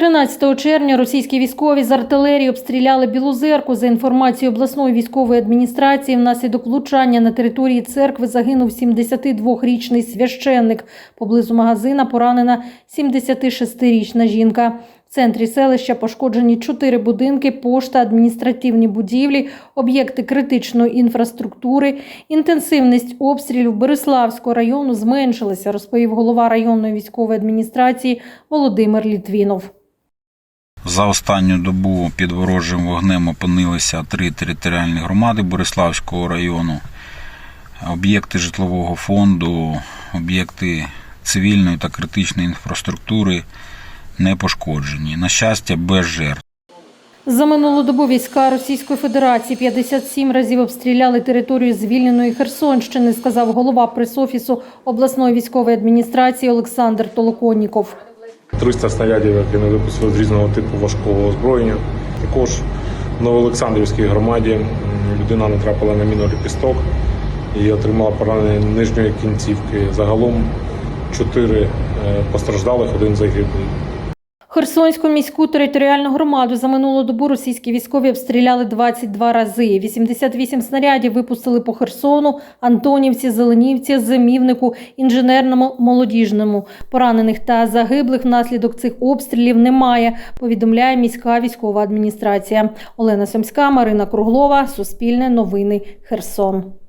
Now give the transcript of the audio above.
13 червня російські військові з артилерії обстріляли Білозерку. За інформацією обласної військової адміністрації, внаслідок влучання на території церкви загинув 72-річний священник. Поблизу магазина поранена 76-річна жінка. В центрі селища пошкоджені чотири будинки, пошта, адміністративні будівлі, об'єкти критичної інфраструктури. Інтенсивність обстрілів Береславського району зменшилася, розповів голова районної військової адміністрації Володимир Літвінов. За останню добу під ворожим вогнем опинилися три територіальні громади Бориславського району, об'єкти житлового фонду, об'єкти цивільної та критичної інфраструктури не пошкоджені. На щастя, без жертв. За минулу добу війська Російської Федерації 57 разів обстріляли територію звільненої Херсонщини, сказав голова пресофісу обласної військової адміністрації Олександр Толоконніков. 300 снарядів, які не випустили з різного типу важкого озброєння. Також в Новоолександрівській громаді людина натрапила на міну ліпісток і отримала поранення нижньої кінцівки. Загалом чотири е, постраждалих, один загиблий. Херсонську міську територіальну громаду за минулу добу російські військові обстріляли 22 рази. 88 снарядів випустили по Херсону, Антонівці, Зеленівці, Зимівнику, інженерному, молодіжному. Поранених та загиблих внаслідок цих обстрілів немає, повідомляє міська військова адміністрація. Олена Сомська, Марина Круглова, Суспільне новини, Херсон.